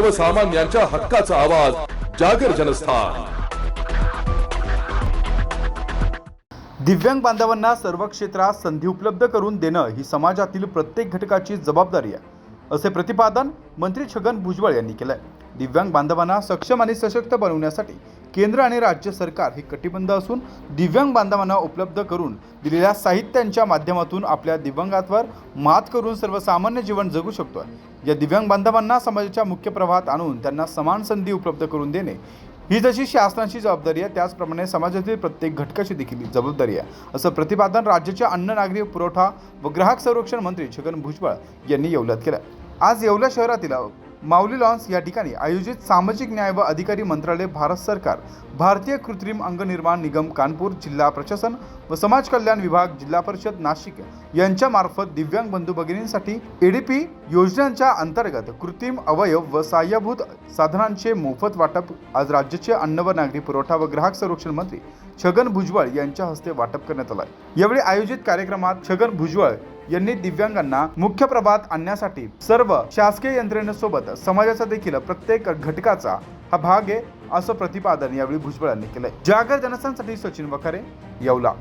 सर्वसामान्यांच्या हक्काचा आवाज जागर जनस्थान. दिव्यांग बांधवांना सर्व क्षेत्रात संधी उपलब्ध करून देणं ही समाजातील प्रत्येक घटकाची जबाबदारी आहे. असे प्रतिपादन मंत्री छगन भुजबळ यांनी केलं आहे दिव्यांग बांधवांना सक्षम आणि सशक्त बनवण्यासाठी केंद्र आणि राज्य सरकार हे कटिबंध असून दिव्यांग बांधवांना उपलब्ध करून दिलेल्या साहित्यांच्या माध्यमातून आपल्या दिव्यांगात्वर मात करून सर्वसामान्य जीवन जगू शकतो या दिव्यांग बांधवांना समाजाच्या मुख्य प्रवाहात आणून त्यांना समान संधी उपलब्ध करून देणे ही जशी शासनाची जबाबदारी आहे त्याचप्रमाणे समाजातील प्रत्येक घटकाची देखील जबाबदारी आहे. असं प्रतिपादन राज्याच्या अन्न नागरी पुरवठा व ग्राहक संरक्षण मंत्री छगन भुजबळ यांनी येवल्यात केलं आज येवला शहरातील माऊली लॉन्स या ठिकाणी आयोजित सामाजिक न्याय व अधिकारी मंत्रालय भारत सरकार भारतीय कृत्रिम अंग निर्माण निगम कानपूर जिल्हा प्रशासन व समाज कल्याण विभाग जिल्हा परिषद नाशिक यांच्या मार्फत दिव्यांग बंधू भगिनींसाठी एडीपी योजनांच्या अंतर्गत कृत्रिम अवयव व सहाय्यभूत साधनांचे मोफत वाटप आज राज्याचे अन्न व नागरी पुरवठा व ग्राहक संरक्षण मंत्री छगन भुजबळ यांच्या हस्ते वाटप करण्यात आलं यावेळी आयोजित कार्यक्रमात छगन भुजबळ यांनी दिव्यांगांना मुख्य प्रभात आणण्यासाठी सर्व शासकीय यंत्रणेसोबत समाजाचा देखील प्रत्येक घटकाचा हा भाग आहे असं प्रतिपादन यावेळी भुजबळ यांनी केलंय. जागर जनसांसाठी सचिन वखारे येवला.